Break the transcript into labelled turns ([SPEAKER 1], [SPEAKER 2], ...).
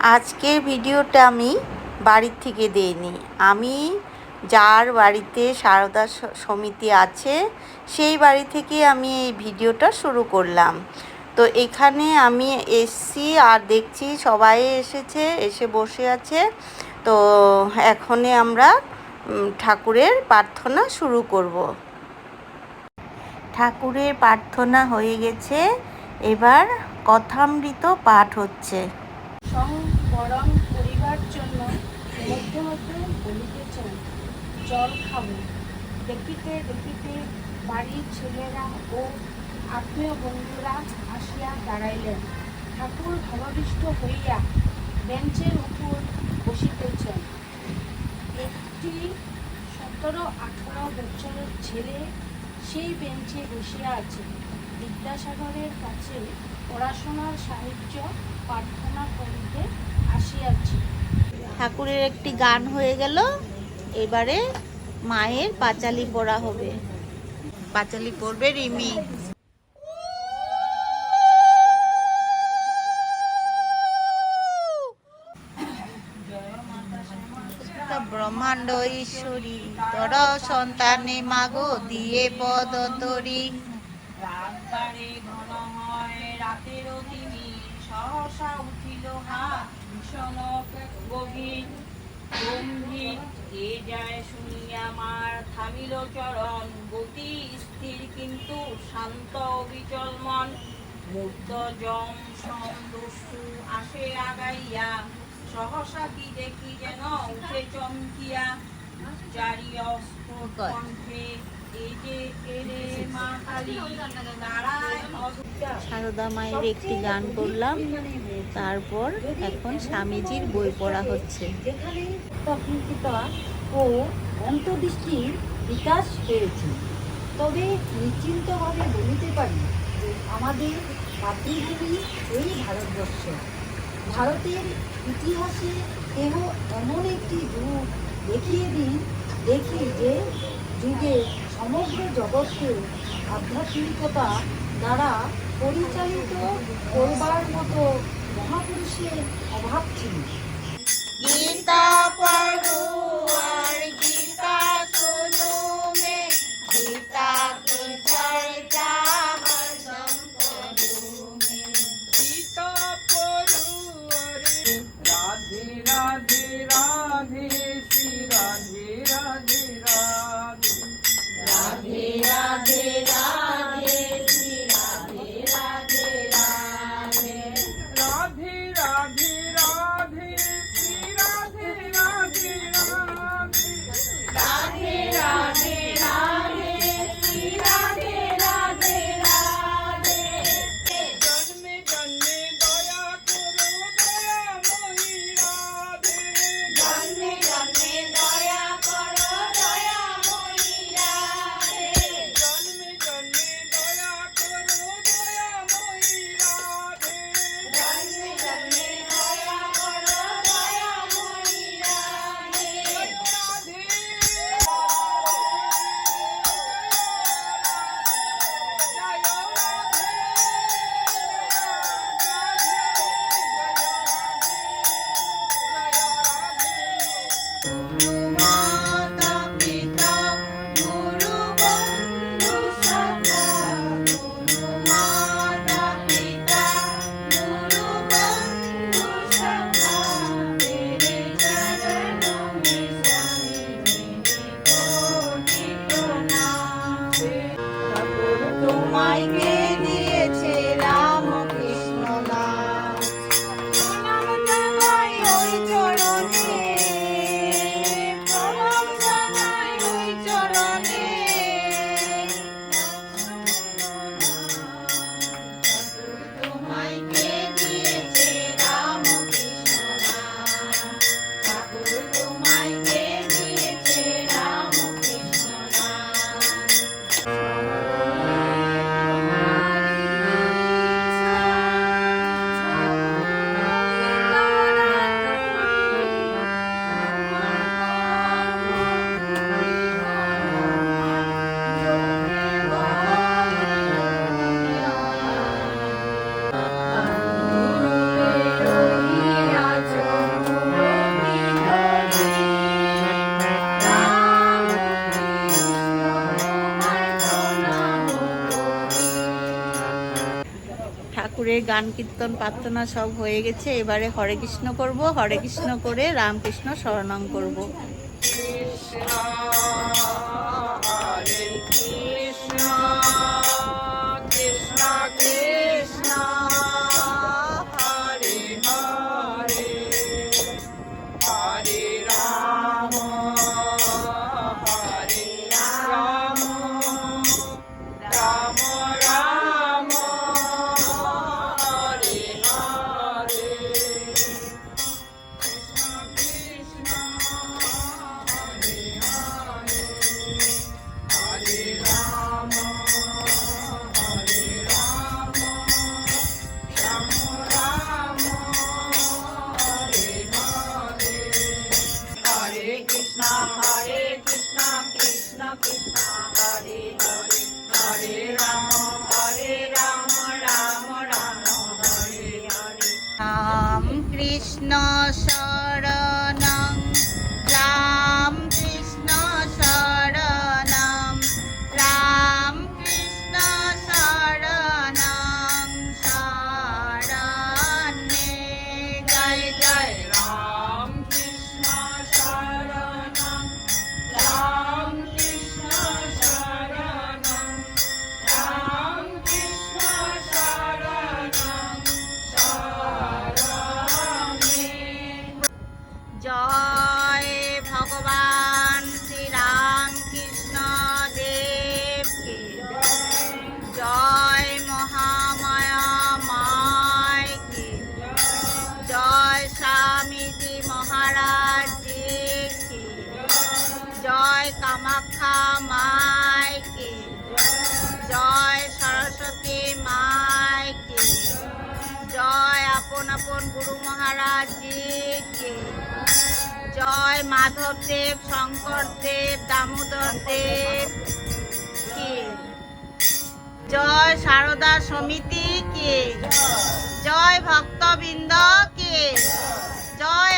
[SPEAKER 1] আজকের ভিডিওটা আমি বাড়ির থেকে দেইনি। আমি যার বাড়িতে সারদা সমিতি আছে, সেই বাড়ি থেকে আমি এই ভিডিওটা শুরু করলাম। তো এখানে আমি এসছি আর দেখছি সবাই এসেছে, এসে বসে আছে। তো এখনে আমরা ঠাকুরের প্রার্থনা শুরু করব। ঠাকুরের প্রার্থনা হয়ে গেছে। এবার কথামৃত পাঠ হচ্ছে।
[SPEAKER 2] সংবরণ করিবার জন্য মধ্যে মধ্যে বলিতেছেন জল খাব। দেখিতে দেখিতে বাড়ির ছেলেরা ও আত্মীয় বন্ধুরা আসিয়া দাঁড়াইলেন। ঠাকুর ভাবাবিষ্ট হইয়া বেঞ্চের উপর বসিতেছেন একটি সতেরো আঠারো বছরের ছেলে সেই বেঞ্চে বসিয়া আছে। বিদ্যাসাগরের কাছে পড়াশোনার সাহায্য প্রার্থনা করিতে আসিয়াছি।
[SPEAKER 1] ঠাকুরের একটি গান হয়ে গেল, এবারে মায়ের পাঁচালি পড়া হবে। পাঁচালি পড়বে রিমি। ব্রহ্মাণ্ড ঈশ্বরী, তর সন্তানে মাগো, দিয়ে পদ তরি।
[SPEAKER 2] রাতেরও তিনি সহসা উঠিল হাত ভীষণ গভীর। গম্ভীর কে যায় শুনিয়া মার থামিল চরণ। গতি স্থির কিন্তু শান্ত অবিচল মন। মুক্ত জম সম দস্যু আসে আগাইয়া। সহসা কি দেখি যেন উঠে চমকিয়া। চারি অস্ফুট কণ্ঠে
[SPEAKER 1] সারদা মায়ের একটি গান করলাম। তারপর এখন স্বামীজির বই পড়া হচ্ছে।
[SPEAKER 3] ও অন্তর্দৃষ্টির বিকাশ পেয়েছে। তবে নিশ্চিন্তভাবে বলিতে পারি আমাদের মাতৃভূমি এই ভারতবর্ষ। ভারতের ইতিহাসে কেহ এমন একটি যুগ দেখিয়ে দিন, দেখি যে যুগে সমগ্র জগৎকে আধ্যাত্মিকতা দ্বারা পরিচালিত করবার মতো মহাপুরুষের অভাব ছিল।
[SPEAKER 1] গীতা গান কীর্তন, প্রার্থনা সব হয়ে গেছে। এবারে হরে কৃষ্ণ করব, হরে কৃষ্ণ করে রামকৃষ্ণ শরণং করব।
[SPEAKER 2] Krishna
[SPEAKER 1] show. চরণ গুরু মহারাজ জয় মাধবদেব শঙ্করদেব দামোদর দেব জয় সারদা সমিতি কে? জয় ভক্তবৃন্দ কে? জয়